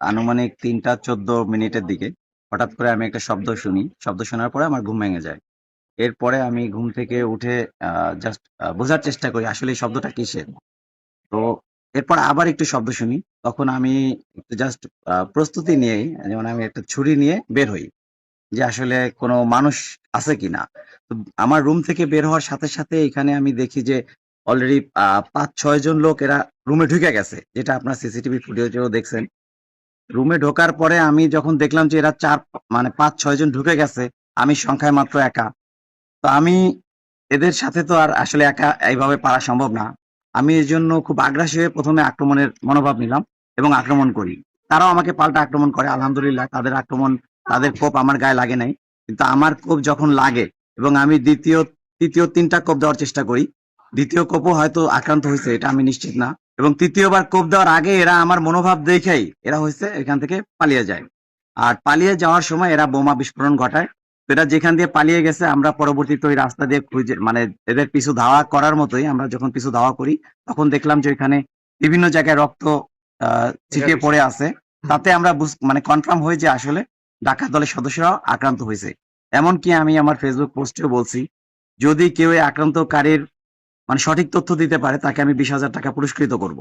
আনুমানিক তিনটা চোদ্দ মিনিটের দিকে হঠাৎ করে আমি একটা শব্দ শুনি। শব্দ শোনার পরে আমার ঘুম ভেঙে যায়। এরপরে আমি ঘুম থেকে উঠে জাস্ট বোঝার চেষ্টা করি আসলে শব্দটা কিসের। তো এরপর আবার একটু শব্দ শুনি। তখন আমি জাস্ট প্রস্তুতি নিয়ে যেমন আমি একটা ছুরি নিয়ে বের হই যে আসলে কোনো মানুষ আছে কিনা। তো আমার রুম থেকে বের হওয়ার সাথে সাথে এখানে আমি দেখি যে অলরেডি পাঁচ ছয় জন লোক এরা রুমে ঢুকে গেছে। যেটা আপনার সিসিটিভি ফুটেজেও দেখছেন। রুমে ঢোকার পরে আমি যখন দেখলাম যে এরা চার মানে পাঁচ, ছয় জন ঢুকে গেছে, আমি সংখ্যায় মাত্র একা। তো আমি এদের সাথে তো আর আসলে একা এইভাবে পারা সম্ভব না। আমি এর জন্য খুব আগ্রাসী হয়ে প্রথমে আক্রমণের মনোভাব নিলাম এবং আক্রমণ করি। তারাও আমাকে পাল্টা আক্রমণ করে, আলহামদুলিল্লাহ, তাদের আক্রমণ, তাদের কোপ আমার গায়ে লাগে নাই। কিন্তু আমার কোপ যখন লাগে এবং আমি দ্বিতীয়, তৃতীয় তিনটা কোপ দেওয়ার চেষ্টা করি, দ্বিতীয় কোপও হয়তো আক্রান্ত হয়েছে, এটা আমি নিশ্চিত না। এবং তৃতীয়বার কোপ দেওয়ার আগে এরা আমার মনোভাব দেখেই এরা হয়েছে এখান থেকে পালিয়ে যায়। আর পালিয়ে যাওয়ার সময় এরা বোমা বিস্ফোরণ ঘটায়। তো এরা যেখান দিয়ে পালিয়ে গেছে আমরা পরবর্তীতে ওই রাস্তা দিয়ে খুঁজে মানে এদের পিছু ধাওয়া করার মতোই আমরা যখন পিছু ধাওয়া করি তখন দেখলাম যে ওইখানে বিভিন্ন জায়গায় রক্ত আহ, ছিটিয়ে পড়ে আছে। তাতে আমরা মানে কনফার্ম হয়ে যে আসলে ডাকাত দলের সদস্যরা আক্রান্ত হয়েছে এমনকি আমি আমার ফেসবুক পোস্টেও বলছি যদি কেউ আক্রান্তকারীর মানে সঠিক তথ্য দিতে পারে তাকে আমি বিশ হাজার টাকা পুরস্কৃত করব।